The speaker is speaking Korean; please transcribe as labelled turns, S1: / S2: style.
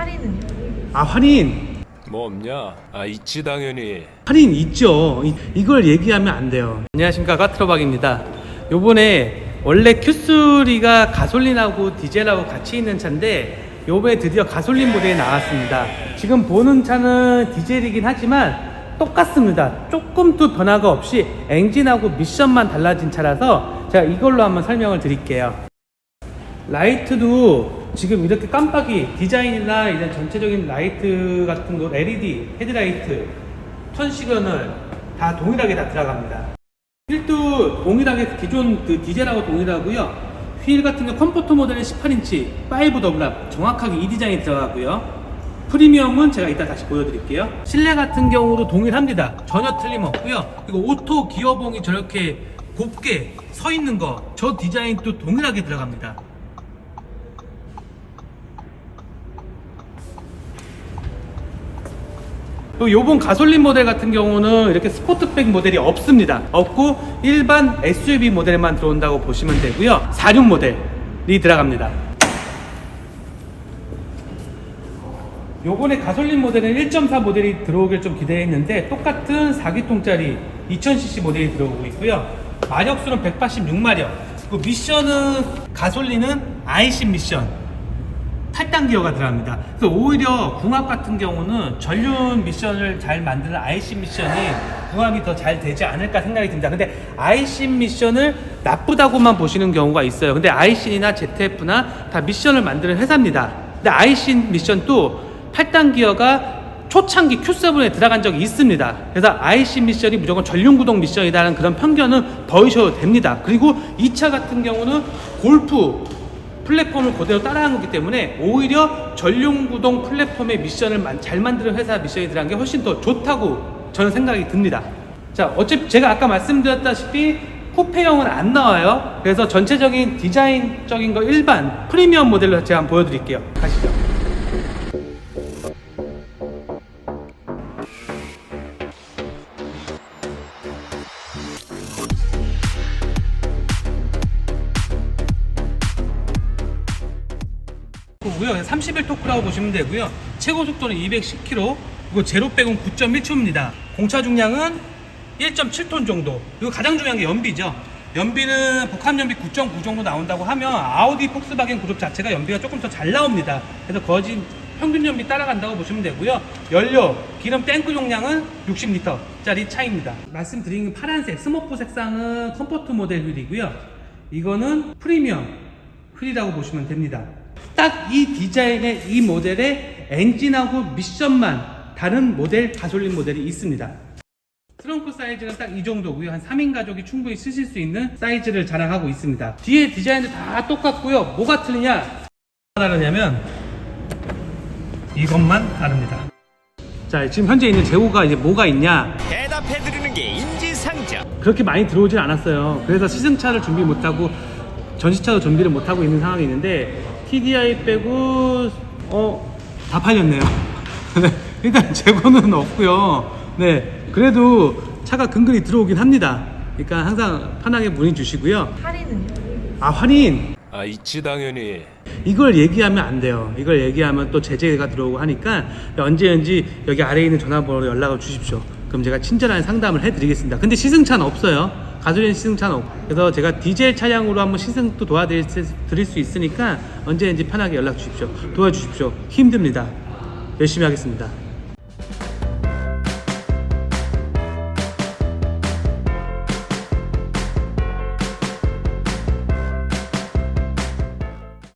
S1: 할인은요?
S2: 아 할인
S3: 뭐 없냐? 아 있지 당연히.
S2: 할인 있죠. 이, 이걸 얘기하면 안 돼요. 안녕하십니까 까트로박입니다. 요번에 원래 Q3가 가솔린하고 디젤하고 같이 있는 차인데 요번에 드디어 가솔린 모델이 나왔습니다. 지금 보는 차는 디젤이긴 하지만 똑같습니다. 조금도 변화가 없이 엔진하고 미션만 달라진 차라서 제가 이걸로 한번 설명을 드릴게요. 라이트도 지금 이렇게 깜빡이 디자인이나 이런 전체적인 라이트 같은 거 LED 헤드라이트 턴 시그널 다 동일하게 다 들어갑니다. 휠도 동일하게 기존 그 디젤하고 동일하고요. 휠 같은 경우 컴포트 모델은 18인치 5 더블랍 정확하게 이 디자인이 들어가고요. 프리미엄은 제가 이따 다시 보여드릴게요. 실내 같은 경우도 동일합니다. 전혀 틀림없고요. 그리고 오토 기어봉이 저렇게 곱게 서 있는 거 저 디자인도 동일하게 들어갑니다. 또 요번 가솔린 모델 같은 경우는 이렇게 스포트백 모델이 없습니다. 없고 일반 SUV 모델만 들어온다고 보시면 되고요. 46 모델이 들어갑니다. 요번에 가솔린 모델은 1.4 모델이 들어오길 좀 기대했는데 똑같은 4기통짜리 2000cc 모델이 들어오고 있고요. 마력수는 186마력. 그 미션은 가솔린은 아이시 미션 8단 기어가 들어갑니다. 그래서 오히려 궁합 같은 경우는 전륜 미션을 잘 만드는 IC 미션이 궁합이 더 잘 되지 않을까 생각이 듭니다. 근데 IC 미션을 나쁘다고만 보시는 경우가 있어요. 근데 IC나 ZF나 다 미션을 만드는 회사입니다. 근데 IC 미션도 8단 기어가 초창기 Q7에 들어간 적이 있습니다. 그래서 IC 미션이 무조건 전륜 구동 미션이라는 그런 편견은 버리셔도 됩니다. 그리고 이차 같은 경우는 골프 플랫폼을 그대로 따라한 거기 때문에 오히려 전륜구동 플랫폼의 미션을 만- 잘 만드는 회사 미션이 들어간 게 훨씬 더 좋다고 저는 생각이 듭니다. 자, 어차피 제가 아까 말씀드렸다시피 쿠페형은 안 나와요. 그래서 전체적인 디자인적인 거 일반 프리미엄 모델로 제가 한번 보여드릴게요. 가시죠. 고요 31 토크라고 보시면 되고요. 최고 속도는 210km, 그리고 제로 백은 9.1초입니다. 공차 중량은 1.7톤 정도. 그리고 가장 중요한 게 연비죠. 연비는 복합 연비 9.9 정도 나온다고 하면 아우디 폭스바겐 그룹 자체가 연비가 조금 더 잘 나옵니다. 그래서 거진 평균 연비 따라간다고 보시면 되고요. 연료, 기름 탱크 용량은 60리터짜리 차입니다. 말씀드린 파란색 스모프 색상은 컴포트 모델 휠이고요. 이거는 프리미엄 휠이라고 보시면 됩니다. 딱 이 디자인의 이 모델의 엔진하고 미션만 다른 모델 가솔린 모델이 있습니다. 트렁크 사이즈는 딱 이 정도고요. 한 3인 가족이 충분히 쓰실 수 있는 사이즈를 자랑하고 있습니다. 뒤에 디자인도 다 똑같고요. 뭐가 틀리냐? 다르냐면 이것만 다릅니다. 자, 지금 현재 있는 재고가 이제 뭐가 있냐?
S3: 대답해드리는 게 인지상정.
S2: 그렇게 많이 들어오진 않았어요. 그래서 시승차를 준비 못하고 전시차도 준비를 못하고 있는 상황이 있는데 TDI 빼고 어 다 팔렸네요. 네, 일단 재고는 없고요. 네, 그래도 차가 근근히 들어오긴 합니다. 그러니까 항상 편하게 문의 주시고요.
S1: 할인은요?
S2: 아 할인
S3: 아 있지 당연히.
S2: 이걸 얘기하면 안 돼요. 이걸 얘기하면 또 제재가 들어오고 하니까 언제든지 여기 아래에 있는 전화번호로 연락을 주십시오. 그럼 제가 친절한 상담을 해드리겠습니다. 근데 시승차는 없어요. 가솔린 시승차는 없고. 그래서 제가 디젤 차량으로 한번 시승도 도와드릴 수- 드릴 수 있으니까 언제든지 편하게 연락 주십시오. 도와주십시오. 힘듭니다. 열심히 하겠습니다.